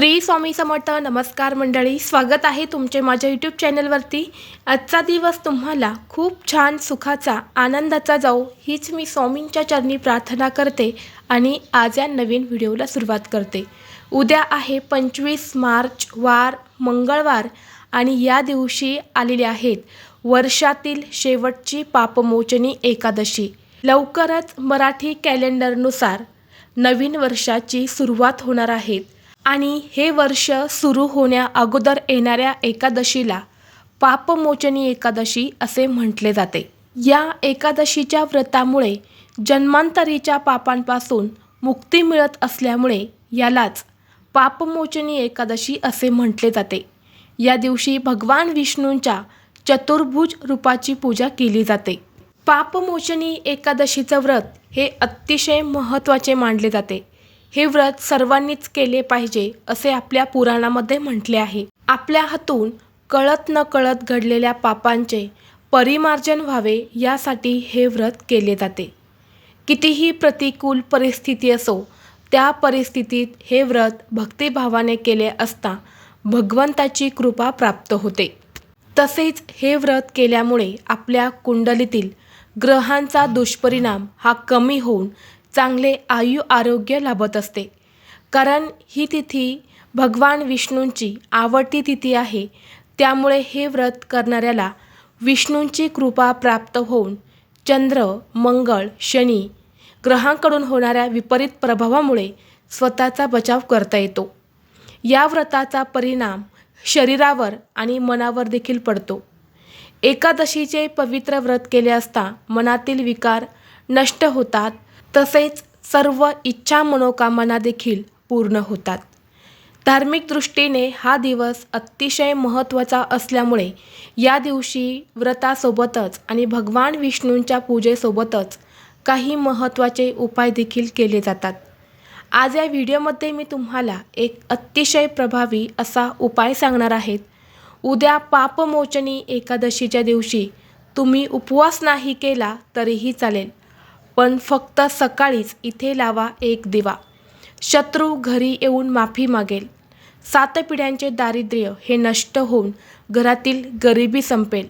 श्री स्वामी समर्थ नमस्कार मंडळी स्वागत आहे तुमचे माझ्या यूट्यूब चॅनलवरती. आजचा दिवस तुम्हाला खूप छान सुखाचा आनंदाचा जाऊ हीच मी स्वामींच्या चरणी प्रार्थना करते आणि आज या नवीन व्हिडिओला सुरुवात करते. उद्या आहे पंचवीस मार्च वार मंगळवार आणि या दिवशी आलेले आहेत वर्षातील शेवटची पापमोचनी एकादशी. लवकरच मराठी कॅलेंडरनुसार नवीन वर्षाची सुरुवात होणार आहे. आणि हे वर्ष सुरू होण्या अगोदर येणाऱ्या एकादशीला पापमोचनी एकादशी असे म्हटले जाते. या एकादशीच्या व्रतामुळे जन्मांतरीच्या पापांपासून मुक्ती मिळत असल्यामुळे यालाच पापमोचनी एकादशी असे म्हटले जाते. या दिवशी भगवान विष्णूंच्या चतुर्भुज रूपाची पूजा केली जाते. पापमोचनी एकादशीचं व्रत हे अतिशय महत्त्वाचे मानले जाते. हे व्रत सर्वांनीच केले पाहिजे असे आपल्या पुराणामध्ये म्हटले आहे. आपल्या हातून कळत न कळत घडलेल्या पापांचे परिमार्जन व्हावे यासाठी हे व्रत केले जाते. कितीही प्रतिकूल परिस्थिती असो त्या परिस्थितीत हे व्रत भक्तिभावाने केले असता भगवंताची कृपा प्राप्त होते. तसेच हे व्रत केल्यामुळे आपल्या कुंडलीतील ग्रहांचा दुष्परिणाम हा कमी होऊन चांगले आयु आरोग्य लाभत असते. कारण ही तिथी भगवान विष्णूंची आवडती तिथी आहे. त्यामुळे हे व्रत करणाऱ्याला विष्णूंची कृपा प्राप्त होऊन चंद्र मंगळ शनी ग्रहांकडून होणाऱ्या विपरीत प्रभावामुळे स्वतःचा बचाव करता येतो. या व्रताचा परिणाम शरीरावर आणि मनावर देखील पडतो. एकादशीचे पवित्र व्रत केले असता मनातील विकार नष्ट होतात तसेच सर्व इच्छा मनोकामना देखील पूर्ण होतात. धार्मिक दृष्टीने हा दिवस अतिशय महत्त्वाचा असल्यामुळे या दिवशी व्रतासोबतच आणि भगवान विष्णूंच्या पूजेसोबतच काही महत्त्वाचे उपाय देखील केले जातात. आज या व्हिडिओमध्ये मी तुम्हाला एक अतिशय प्रभावी असा उपाय सांगणार आहेत उद्या पापमोचनी एकादशीच्या दिवशी तुम्ही उपवास नाही केला तरीही चालेल. पण फक्त सकाळीच इथे लावा एक दिवा. शत्रू घरी येऊन माफी मागेल. सात पिढ्यांचे दारिद्र्य हे नष्ट होऊन घरातील गरिबी संपेल.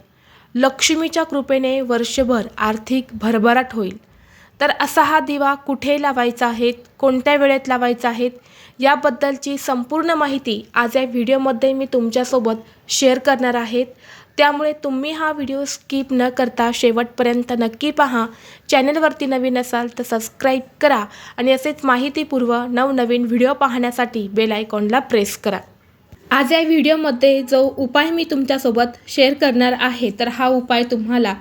लक्ष्मीच्या कृपेने वर्षभर आर्थिक भरभराट होईल. तर असा हा दिवा कुठे लावायचा आहे कोणत्या वेळेत लावायचा आहे याबद्दलची संपूर्ण माहिती आज या व्हिडिओमध्ये मी तुमच्यासोबत शेअर करणार आहेत त्यामुळे तुम्ही हा व्हिडिओ स्किप न करता शेवटपर्यंत नक्की पहा. चॅनलवरती नवीन असाल तर सबस्क्राईब करा आणि असेच माहितीपूर्व नवनवीन व्हिडिओ पाहण्यासाठी बेल आयकॉनला प्रेस करा. आज या व्हिडिओमध्ये जो उपाय मी तुमच्यासोबत शेअर करणार आहे तर हा उपाय तुम्हाला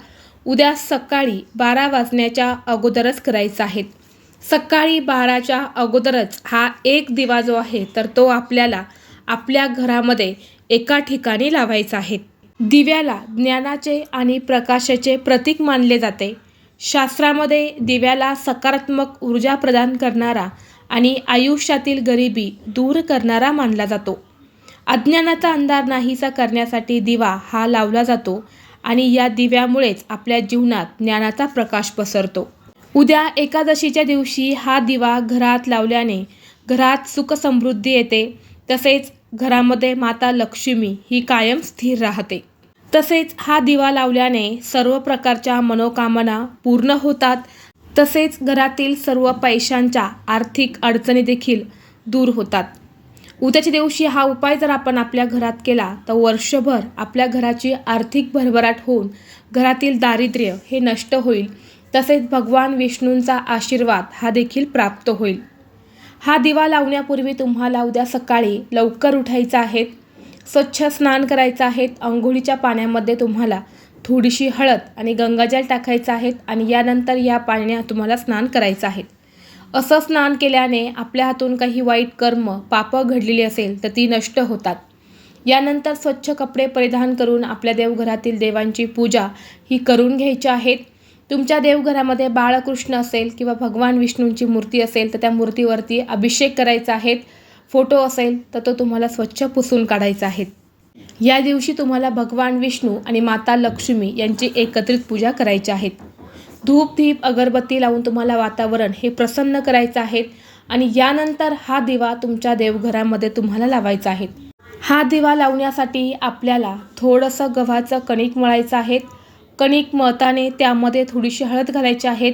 उद्या सकाळी बारा वाजण्याच्या अगोदरच करायचा आहे. सकाळी बाराच्या अगोदरच हा एक दिवा जो आहे तर तो आपल्याला आपल्या घरामध्ये एका ठिकाणी लावायचा आहे. दिव्याला ज्ञानाचे आणि प्रकाशाचे प्रतीक मानले जाते. शास्त्रामध्ये दिव्याला सकारात्मक ऊर्जा प्रदान करणारा आणि आयुष्यातील गरिबी दूर करणारा मानला जातो. अज्ञानाचा अंधार नाहीसा करण्यासाठी दिवा हा लावला जातो आणि या दिव्यामुळेच आपल्या जीवनात ज्ञानाचा प्रकाश पसरतो. उद्या एकादशीच्या दिवशी हा दिवा घरात लावल्याने घरात सुख समृद्धी येते. तसेच घरामध्ये माता लक्ष्मी ही कायम स्थिर राहते. तसेच हा दिवा लावल्याने सर्व प्रकारच्या मनोकामना पूर्ण होतात. तसेच घरातील सर्व पैशांच्या आर्थिक अडचणी देखील दूर होतात. उद्याच्या दिवशी हा उपाय जर आपण आपल्या घरात केला तर वर्षभर आपल्या घराची आर्थिक भरभराट होऊन घरातील दारिद्र्य हे नष्ट होईल. तसेच भगवान विष्णूंचा आशीर्वाद हा देखील प्राप्त होईल. हा दिवा लावण्यापूर्वी तुम्हाला उद्या सकाळी लवकर उठायचं आहे. स्वच्छ स्नान करायचं आहे आंघोळीच्या पाण्यामध्ये तुम्हाला थोडीशी हळद आणि गंगाजल टाकायचं आहे आणि यानंतर या पाण्यात तुम्हाला स्नान करायचं आहे. असं स्नान केल्याने आपल्या हातून काही वाईट कर्म पापं घडलेली असेल तर ती नष्ट होतात. यानंतर स्वच्छ कपडे परिधान करून आपल्या देवघरातील देवांची पूजा ही करून घ्यायची आहेत. तुमच्या देवघरामध्ये बाळकृष्ण असेल किंवा भगवान विष्णूंची मूर्ती असेल तर त्या मूर्तीवरती अभिषेक करायचा आहेत. फोटो असेल तर तो तुम्हाला स्वच्छ पुसून काढायचा आहे. या दिवशी तुम्हाला भगवान विष्णू आणि माता लक्ष्मी यांची एकत्रित पूजा करायची आहे. धूप दीप अगरबत्ती लावून तुम्हाला वातावरण हे प्रसन्न करायचं आहे आणि यानंतर हा दिवा तुमच्या देवघरामध्ये तुम्हाला लावायचा आहे. हा दिवा लावण्यासाठी आपल्याला थोडंसं गव्हाचं कणिक मळायचं आहे. कणिक मळताने त्यामध्ये थोडीशी हळद घालायची आहे.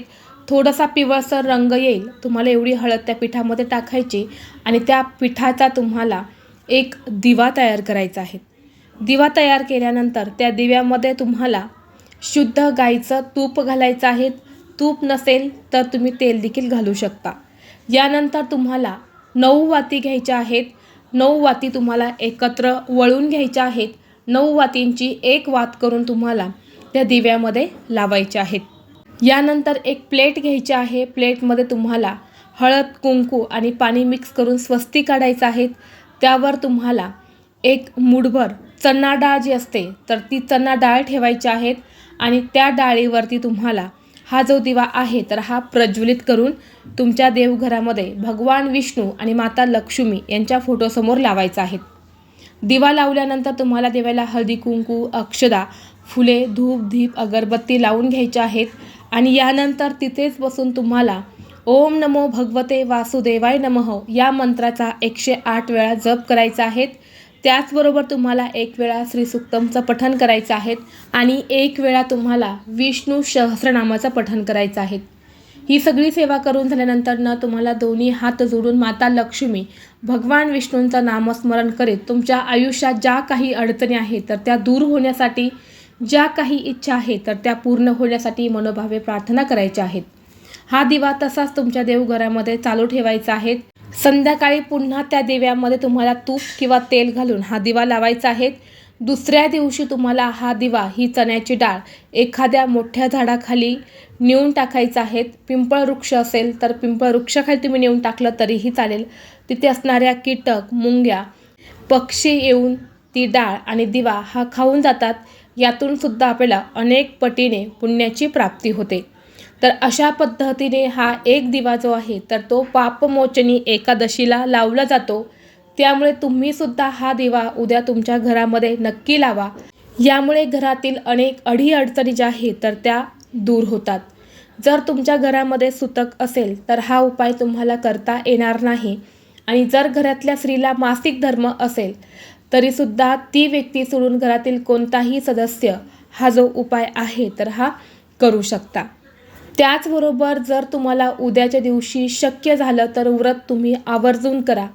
थोडासा पिवळसर रंग येईल. तुम्हाला एवढी हळद त्या पिठामध्ये टाकायची आणि त्या पिठाचा तुम्हाला एक दिवा तयार करायचा आहे. दिवा तयार केल्यानंतर त्या दिव्यामध्ये तुम्हाला शुद्ध गाईचं तूप घालायचं आहे. तूप नसेल तर तुम्ही तेल देखील घालू शकता. यानंतर तुम्हाला नऊ वाती घ्यायच्या आहेत. नऊ वाती तुम्हाला एकत्र वळून घ्यायच्या आहेत. नऊ वातींची एक वात करून तुम्हाला त्या दिव्यामध्ये लावायच्या आहेत. यानंतर एक प्लेट घ्यायची आहे. प्लेटमध्ये तुम्हाला हळद कुंकू आणि पाणी मिक्स करून स्वस्ती काढायचं आहे. त्यावर तुम्हाला एक मुठभर चणा डाळ जी असते तर ती चणा डाळ ठेवायची आहेत आणि त्या डाळीवरती तुम्हाला हा जो दिवा आहे तर हा प्रज्वलित करून तुमच्या देवघरामध्ये भगवान विष्णू आणि माता लक्ष्मी यांच्या फोटोसमोर लावायचा आहे. दिवा लावल्यानंतर तुम्हाला देवाला हळदी कुंकू अक्षदा फुले धूप धीप अगरबत्ती लावून घ्यायच्या आहेत. आणि यानंतर तिथेच बसून तुम्हाला ओम नमो भगवते वासुदेवाय नमः या मंत्राचा एकशे आठ वेळा जप करायचा आहे. त्याचबरोबर तुम्हाला एक वेळा श्रीसुक्तमचं पठन करायचं आहे आणि एक वेळा तुम्हाला विष्णू सहस्रनामाचं पठन करायचं आहे. ही सगळी सेवा करून झाल्यानंतर न तुम्हाला दोन्ही हात जोडून माता लक्ष्मी भगवान विष्णूंचं नामस्मरण करीत तुमच्या आयुष्यात ज्या काही अडचणी आहेत तर त्या दूर होण्यासाठी ज्या काही इच्छा आहेत तर त्या पूर्ण होण्यासाठी मनोभावे प्रार्थना करायच्या आहेत. हा दिवा तसाच तुमच्या देवघरामध्ये चालू ठेवायचा आहे. संध्याकाळी पुन्हा त्या दिव्यामध्ये तुम्हाला तूप किंवा तेल घालून हा दिवा लावायचा आहे. दुसऱ्या दिवशी तुम्हाला हा दिवा ही चण्याची डाळ एखाद्या मोठ्या झाडाखाली नेऊन टाकायचा आहे. पिंपळ वृक्ष असेल तर पिंपळ वृक्षाखाली तुम्ही नेऊन टाकलं तरीही चालेल. तिथे असणाऱ्या कीटक मुंग्या पक्षी येऊन ती डाळ आणि दिवा हा खाऊन जातात यातून सुद्धा आपल्याला अनेक पटीने पुण्याची प्राप्ती होते. तर अशा पद्धतीने हा एक दिवा जो आहे तर तो पापमोचनी एकादशीला लावला जातो. त्यामुळे तुम्ही सुद्धा हा दिवा उद्या तुमच्या घरामध्ये नक्की लावा. यामुळे घरातील अनेक अडीअडचणी ज्या आहेत तर त्या दूर होतात. जर तुमच्या घरामध्ये सुतक असेल तर हा उपाय तुम्हाला करता येणार नाही. आणि जर घरातल्या स्त्रीला मासिक धर्म असेल तरीसुद्धा ती व्यक्ती सोडून घरातील कोणताही सदस्य हा जो उपाय आहे तर हा करू शकता. त्याचबरोबर जर तुम्हाला उद्याच्या दिवशी शक्य झालं तर व्रत तुम्ही आवर्जून करा.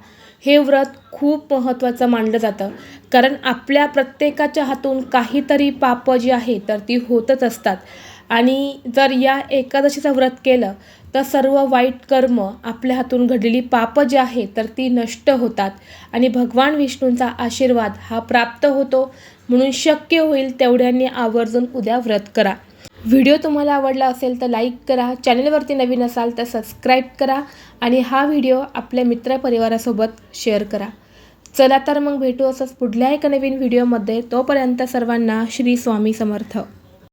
हे व्रत खूप महत्त्वाचं मानलं जातं. कारण आपल्या प्रत्येकाच्या हातून काहीतरी पापं जी आहे तर ती होतच असतात. आणि जर या एकादशीचं व्रत केलं तर सर्व वाईट कर्म आपल्या हातून घडलेली पापं जी आहे तर ती नष्ट होतात. आणि भगवान विष्णूंचा आशीर्वाद हा प्राप्त होतो. म्हणून शक्य होईल तेवढ्यांनी आवर्जून उद्या व्रत करा. व्हिडिओ तुम्हाला आवडला असेल तर लाईक करा. चॅनलवरती नवीन असाल तर सबस्क्राईब करा. आणि हा व्हिडिओ आपल्या मित्रपरिवारासोबत शेअर करा. चला तर मग भेटू असंच पुढल्या एका नवीन व्हिडिओमध्ये. तोपर्यंत सर्वांना श्री स्वामी समर्थ.